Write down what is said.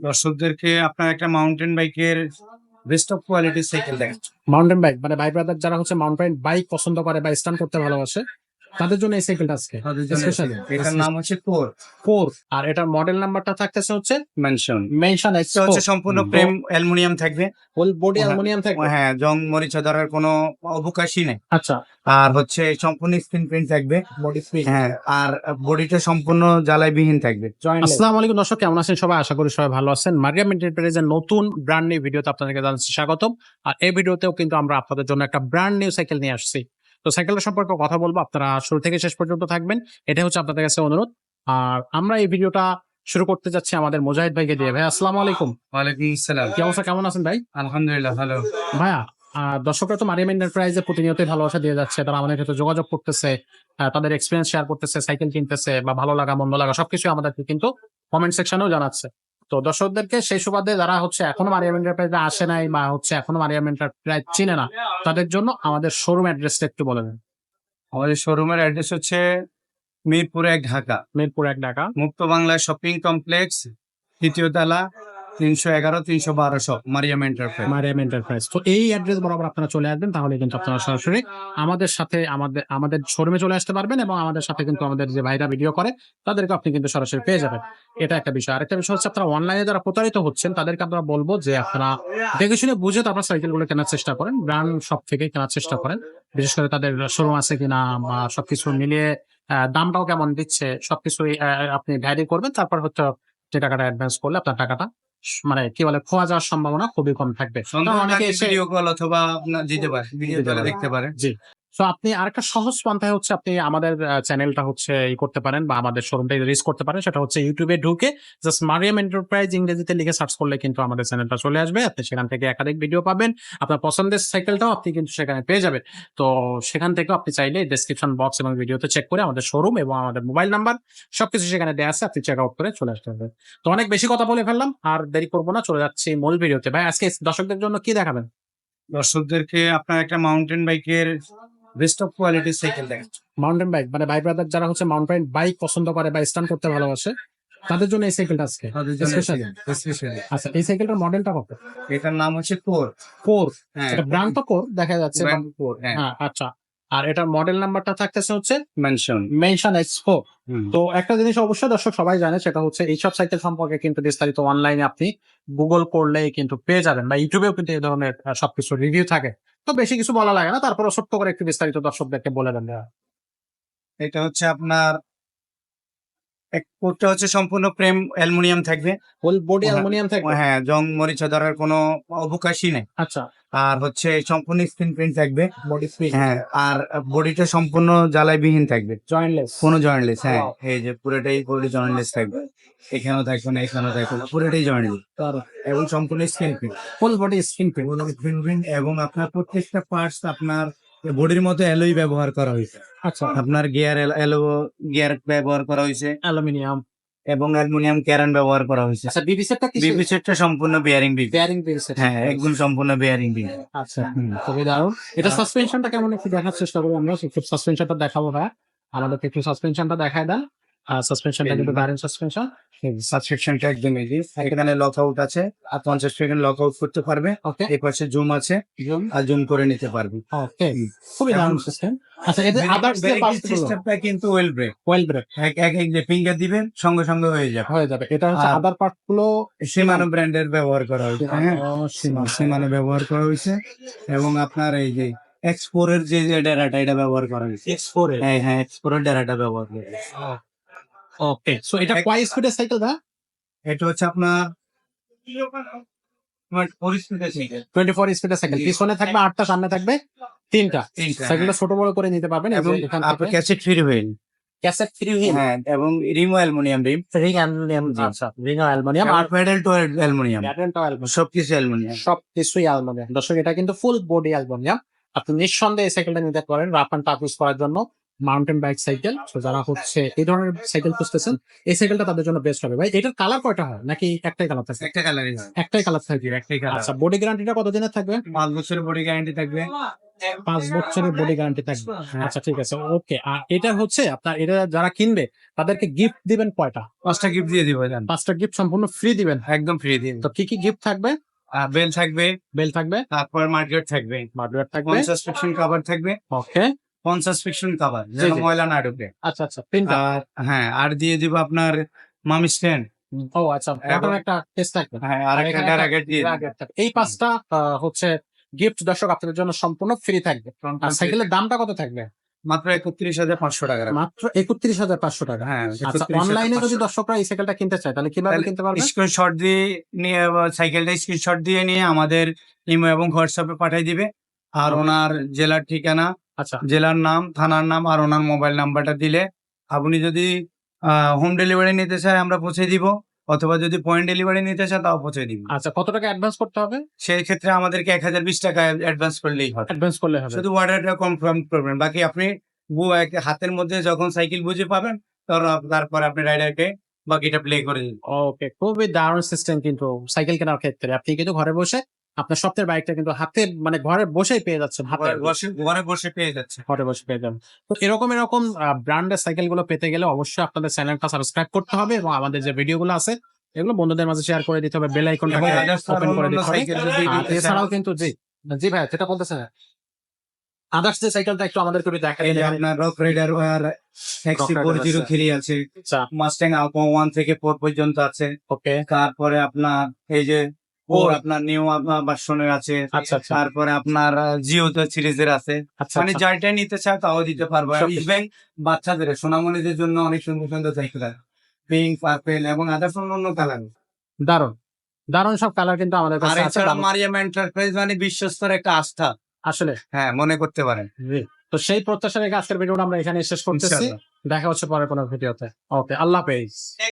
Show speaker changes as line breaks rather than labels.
দর্শকদেরকে আপনার একটা মাউন্টেন বাইকের বেস্ট অফ কোয়ালিটি সাইকেল দেখাচ্ছি।
মাউন্টেন বাইক মানে বাইক ব্রাদার যারা হচ্ছে মাউন্টেন বাইক পছন্দ করে বা স্টান করতে ভালোবাসে তাদের জন্য এই সাইকেলটা আজকে? Especially.
এটার নাম হচ্ছে কোর
কোর আর এটার মডেল নাম্বারটা থাকতেছে হচ্ছে
মেনশন
মেনশন
এটা হচ্ছে সম্পূর্ণ। প্রেম অ্যালুমিনিয়াম থাকবে।
Full body. অ্যালুমিনিয়াম থাকবে?
হ্যাঁ জং মরিচা ধরার কোনো অবকাশই নেই।
আচ্ছা।
আর হচ্ছে সম্পূর্ণ স্ক্রিন প্রিন্ট থাকবে।
বডি
হ্যাঁ আর বডিটা সম্পূর্ণ জ্বালাইবিহীন থাকবে।
আসসালামু আলাইকুম দর্শক কেমন আছেন সবাই? আশা করি সবাই ভালো আছেন। মারিয়াম এন্টারপ্রাইজের নতুন ব্র্যান্ড নিউ ভিডিওতে আপনাদেরকে জানাচ্ছি স্বাগতম। আর এই ভিডিওতেও কিন্তু আমরা আপনাদের জন্য একটা ব্র্যান্ড নিউ সাইকেল নিয়ে আসছি। তো সাইকেলটা সম্পর্কে কথা বলব আপনারা শুরু থেকে শেষ পর্যন্ত থাকবেন। এটা হচ্ছে আপনাদের কাছে অনুরোধ। আর আমরা এই ভিডিওটা শুরু করতে যাচ্ছি আমাদের মুজাহিদ ভাইকে দিয়ে। ভাই আসসালামু আলাইকুম।
ওয়ালাইকুম আসসালাম।
কি অবস্থা? কেমন আছেন ভাই?
আলহামদুলিল্লাহ ভালো।
ভাইয়া দর্শকরা তো মারিয়াম এন্টারপ্রাইজে প্রতিনিয়তই ভালোবাসা দিয়ে যাচ্ছে। তারা আমাদের ক্ষেত্রে যোগাযোগ করতেছে তাদের এক্সপিরিয়েন্স শেয়ার করতেছে সাইকেল কিনতেছে বা ভালো লাগা মন্দ লাগা সবকিছু আমাদেরকে কিন্তু কমেন্ট সেকশনেও জানাচ্ছে। তো দর্শকদেরকে সেই সুবাদে যারা হচ্ছে এখনও মারিয়াম এন্টারপ্রাইজে আসে নাই বা হচ্ছে এখনও মারিয়াম এন্টারপ্রাইজ চিনে না তাদের জন্য আমাদের শোরুম অ্যাড্রেসটা একটু বলে দেন।
আমাদের শোরুমের অ্যাড্রেস হচ্ছে মিরপুর এক ঢাকা।
মিরপুর এক ঢাকা।
মুক্ত বাংলা শপিং কমপ্লেক্স তৃতীয় তলা তিনশো এগারো, তিনশো বারো shop Mariam enterprise
Mariam enterprise তো এই অ্যাড্রেস বরাবর আপনারা চলে আসবেন, তাহলে কিন্তু আপনারা সরাসরি আমাদের সাথে, আমাদের আমাদের শোরুমে চলে আসতে পারবেন এবং আমাদের সাথে কিন্তু আমাদের যে ভাইরা ভিডিও করে তাদেরকে আপনি কিন্তু সরাসরি পেয়ে যাবেন। এটা একটা বিষয়। আরেকটা বিষয় হচ্ছে আপনারা অনলাইনে যারা প্রতারিত হচ্ছেন, তাদেরকে আমরা বলব যে আপনারা দেখে শুনে বুঝে তারপর সাইকেলগুলো কেনার চেষ্টা করেন ব্র্যান্ড শপ থেকে কেনার চেষ্টা করেন। বিশেষ করে তাদের শোরুম আছে কিনা বা সবকিছু মিলিয়ে দামটাও কেমন দিচ্ছে, সবকিছু আপনি ভ্যারি করবেন, তারপর হচ্ছে যে টাকাটা অ্যাডভান্স করলে আপনার টাকাটা মানে কি বলে খোয়া যাওয়ার সম্ভাবনা খুবই কম থাকবে। অনেকে
ভিডিও কল অথবা দেখতে দিতে পারে ভিডিও
দিতে পারে।
দেখতে
তো আপনি আরেকটা সহজ পন্থায় হচ্ছে আপনি আমাদের চ্যানেলটা হচ্ছে ই করতে পারেন বা আমাদের শোরুমটা রিচ করতে পারেন। সেটা হচ্ছে ইউটিউবে ঢুকে জাস্ট মারিয়াম এন্টারপ্রাইজ ইংরেজিতে লিখে সার্চ করলে কিন্তু আমাদের চ্যানেলটা চলে আসবে। আপনি সেখান থেকে একাধিক ভিডিও পাবেন। আপনার পছন্দের সাইকেলটাও আপনি কিন্তু সেখানে পেয়ে যাবেন। তো সেখান থেকে আপনি চাইলে ডেসক্রিপশন বক্স এবং ভিডিওতে চেক করে আমাদের শোরুম এবং আমাদের মোবাইল নাম্বার সবকিছু সেখানে দেওয়া আছে। আপনি চেক আউট করে চলে আসতে পারবেন। তো অনেক বেশি কথা বলে ফেললাম। আর দেরি করব না, চলে যাচ্ছি মূল ভিডিওতে ভাই, আজকে দর্শকদের জন্য কি দেখাবেন?
দর্শকদেরকে আপনার একটা মাউন্টেন বাইকের বেস্ট অফ কোয়ালিটি সাইকেল দেখাচ্ছি।
মাউন্টেন বাইক মানে ভাই ব্রাদার যারা হচ্ছে মাউন্টেন বাইক পছন্দ করে বা স্টান করতে ভালোবাসে তাদের জন্য এই সাইকেলটা আজকে.
স্পেশালি
আচ্ছা এই সাইকেলটার মডেলটা কত?
এটার নাম হচ্ছে কোর
কোর
হ্যাঁ।
এটা ব্র্যান্ড তো কোর দেখা যাচ্ছে।
কোর হ্যাঁ।
হ্যাঁ আচ্ছা। আর এটার মডেল নাম্বারটা থাকতেছে হচ্ছে
মেনশন
মেনশন এক্স ফোর তো একটা জিনিস অবশ্যই দর্শক সবাই জানে সেটা হচ্ছে এইসব সাইকেল সম্পর্কে কিন্তু বিস্তারিত অনলাইনে আপনি গুগল করলেই কিন্তু পেয়ে যাবেন বা ইউটিউবেও কিন্তু এই ধরনের সবকিছু রিভিউ থাকে। তো বেশি কিছু বলা লাগে না তারপরে ছোট্ট করে একটু বিস্তারিত দর্শকদেরকে বলে দেন
এটা হচ্ছে আপনার কোটটা হচ্ছে সম্পূর্ণ প্রেম অ্যালুমিনিয়াম থাকবে।
Full body. অ্যালুমিনিয়াম থাকবে?
হ্যাঁ জং মরিচা ধরার কোনো অবকাশই নেই।
আচ্ছা।
আর হচ্ছে সম্পূর্ণ স্ক্রিন প্রিন্ট থাকবে।
বডি স্পিড
হ্যাঁ আর বডিটা সম্পূর্ণ জ্বালাইবিহীন থাকবে।
জয়েন্টলেস
কোনো জয়েন্টলেস হ্যাঁ। এই যে পুরোটাই বডি জয়েন্টলেস থাকবে। এখানেও থাকবে না এখানেও থাকবে না পুরোটাই জয়েন্টলেস এবং সম্পূর্ণ screen print.
Full body
screen print. এবং আপনার প্রত্যেকটা পার্টস আপনার বডির মতো অ্যালোই ব্যবহার করা হয়েছে।
আচ্ছা।
আপনার গিয়ার অ্যালো গিয়ার ব্যবহার করা হয়েছে।
অ্যালুমিনিয়াম।
এবং অ্যালুমিনিয়াম ক্যারান ব্যবহার করা হয়েছে।
আচ্ছা বিবি সেটটা কি
বিবি সেটটা সম্পূর্ণ বেয়ারিং বিবি
বেয়ারিং বিবি সেট
হ্যাঁ একদম সম্পূর্ণ বেয়ারিং বিবি
আচ্ছা খুবই দারুণ। এটা সাসপেনশনটা কেমন একটু দেখার চেষ্টা করব আমরা সাসপেনশনটা দেখাবো ভাই আমাদেরকে একটু সাসপেনশনটা দেখায় দেন। সাসপেনশনটা কিন্তু দারুণ সাসপেনশন
সাবস্ক্রিপশনটা একদম ইজি এখানে লক আউট আছে। আর পঞ্চাশ সেকেন্ড লক আউট করতে পারবে।
ওকে
এই পাশে জুম আছে। আর জুম করে নিতে পারবে।
ওকে খুবই দারুণ সিস্টেম আচ্ছা যে পার্টস
সিস্টেমটা কিন্তু ওয়েল ব্রেক
ওয়েল ব্রেক
এক এক এক যে ফিঙ্গার দিবেন সঙ্গে সঙ্গে হয়ে যাবে।
হয়ে যাবে। এটা হচ্ছে আদার পার্টগুলো
সীমানো ব্র্যান্ডের ব্যবহার করা হয়েছে। হ্যাঁ? সীমানো। ব্যবহার করা হয়েছে। এবং আপনার এই যে এক্সপোরের যে যে ডেরাটা এটা ব্যবহার করা হয়েছে।
X4 এর।
হ্যাঁ হ্যাঁ এক্সপোরের ডেরাটা ব্যবহার করা হয়েছে।
ওকে সো এটা কয় স্পিডের সাইকেল দা
এটা হচ্ছে আপনার তোমার পরিস্থিতি থেকে
টোয়েন্টি ফোর স্পিডের সাইকেল পিছনে থাকবে আটটা সামনে থাকবে তিনটা।
তিনটা,
সাইকেলটা ছোট বড় করে নিতে পারবেন
এবং
এবং
আপনার cassette free wheel
cassette free wheel
হ্যাঁ এবং রিমো অ্যালুমিনিয়াম রিম
রিং অ্যালুমিনিয়াম। আচ্ছা রিং অ্যালুমিনিয়াম আর
আর প্যাডেল টু অ্যালুমিনিয়াম সবকিছু অ্যালুমিনিয়াম
সব কিছুই অ্যালুমিনিয়াম দর্শক এটা কিন্তু ফুল বডি অ্যালুমিনিয়াম আপনি নিঃসন্দেহে এই সাইকেলটা নিতে পারেন রাফ অ্যান্ড টাফ ইউজ করার জন্য। মাউন্টেন বাইক সাইকেল তো যারা হচ্ছে এই ধরনের সাইকেল খুঁজতেছেন এই সাইকেলটা তাদের জন্য বেস্ট হবে। ভাই এটার কালার কয়টা হয়? নাকি একটাই কালার থাকবে?
একটা কালারই হয়।
একটাই কালার থাকবে।
একটাই কালার
আচ্ছা বডি গ্যারান্টিটা কতদিনের থাকবে?
পাঁচ বছরের বডি গ্যারান্টি থাকবে।
পাঁচ বছরের বডি গ্যারান্টি থাকবে। আচ্ছা ঠিক আছে ওকে আর এটা হচ্ছে আপনার এটা যারা কিনবে তাদেরকে গিফট দিবেন কয়টা?
পাঁচটা গিফট দিয়ে দিব জান।
পাঁচটা গিফট সম্পূর্ণ ফ্রি দিবেন?
একদম ফ্রি দিন।
তো কি কি গিফট থাকবে?
বেল থাকবে।
বেল থাকবে?
তারপর মার্কেট থাকবে।
হার্ডওয়্যার থাকবে।
ফিকশন কাভার থাকবে।
ওকে
পঞ্চাশ ফিকশন কাভার যেন ময়লা না ঢুকে
আচ্ছা আচ্ছা তিনটা।
আর হ্যাঁ আর দিয়ে দিব আপনার মামি স্ট্যান্ড।
ও আচ্ছা
এবং-
একটা টেস্ট থাকবে।
হ্যাঁ আর একটা ডারাগেট দিয়ে।
এই পাঁচটা হচ্ছে গিফট দর্শক আপনাদের জন্য সম্পূর্ণ ফ্রি থাকবে। আর সাইকেলের দামটা কত থাকবে?
মাত্র একত্রিশ হাজার পাঁচশো টাকা
মাত্র একত্রিশ হাজার পাঁচশো টাকা।
হ্যাঁ
আচ্ছা অনলাইনে যদি দর্শকরা এই সাইকেলটা কিনতে চায় তাহলে কীভাবে কিনতে পারবে?
স্ক্রিনশট দিয়ে নিয়ে সাইকেলটা স্ক্রিনশট দিয়ে নিয়ে আমাদের ইমো এবং হোয়াটসঅ্যাপে পাঠিয়ে দিবে। আর ওনার জেলার ঠিকানা
আচ্ছা।
জেলার নাম থানার নাম আর ওনার মোবাইল নাম্বারটা দিলে আপনি যদি হোম ডেলিভারি নিতে চায় আমরা পৌঁছে দিব অথবা যদি পয়েন্ট ডেলিভারি নিতে চায় তাও পৌঁছে দিব।
আচ্ছা কত টাকা অ্যাডভান্স করতে হবে?
সেই ক্ষেত্রে আমাদেরকে এক হাজার বিশ টাকা অ্যাডভান্স করলেই হবে।
অ্যাডভান্স করলে হবে।
শুধু অর্ডারটা কনফার্ম করবেন বাকি আপনি হাতের মধ্যে যখন সাইকেল বুঝে পাবেন তারপরে আপনি রাইডারকে বাকিটা প্লে করে দিন
ওকে খুবই দারুণ সিস্টেম কিন্তু সাইকেল কেনার ক্ষেত্রে। আপনি কিন্তু ঘরে বসে আপনার সপ্তাহের বাইকটা কিন্তু হাতে মানে ঘরে বসেই পেয়ে যাচ্ছেন হাতে
বসে ঘরে বসে পেয়ে যাচ্ছে।
ঘরে বসে পেয়ে যাবেন। তো এরকম এরকম ব্র্যান্ডের সাইকেলগুলো পেতে গেলে অবশ্যই আপনাদের চ্যানেলটা সাবস্ক্রাইব করতে হবে এবং আমাদের যে ভিডিও গুলো আছে এগুলো বন্ধুদের মাঝে শেয়ার করে দিতে হবে বেল আইকনটা ওপেন করে দিতে হবে। এছাড়াও কিন্তু জি জি ভাই যেটা বলতেছেন আদার্স যে সাইকেলটা একটু আমাদেরকে একটু দেখা
এই যে আপনার রক রাইডার আর এক্সি
Rider
ফোর জিরো
আছে।
থ্রি আছে মাস্ট্যাং আলপা ওয়ান থেকে ফোর পর্যন্ত আছে।
ওকে
তারপরে আপনার এই যে। আপনার নিউ ভার্সনের আছে।
আচ্ছা আচ্ছা।
তারপরে আপনার জিও সিরিজের আছে।
আচ্ছা
মানে। যারটা নিতে চায় তাও দিতে পারব। ইভেন বাচ্চাদের সোনামণিদের জন্য অনেক সুন্দর সুন্দর সাইকেল পিঙ্ক পার্পেল এবং আদার্স অন্য কালার
দারুণ। দারুণ সব কালার কিন্তু আমাদের কাছে আছে।
এছাড়া মারিয়াম এন্টারপ্রাইজ মানে বিশ্বস্তর একটা আস্থা।
আসলে।
হ্যাঁ মনে করতে পারেন।
তো সেই প্রত্যাশা রেখে আজকের ভিডিওটা আমরা এখানে শেষ করতেছি। দেখা হচ্ছে পরে কোনো ভিডিওতে ওকে আল্লাহ হাফেজ।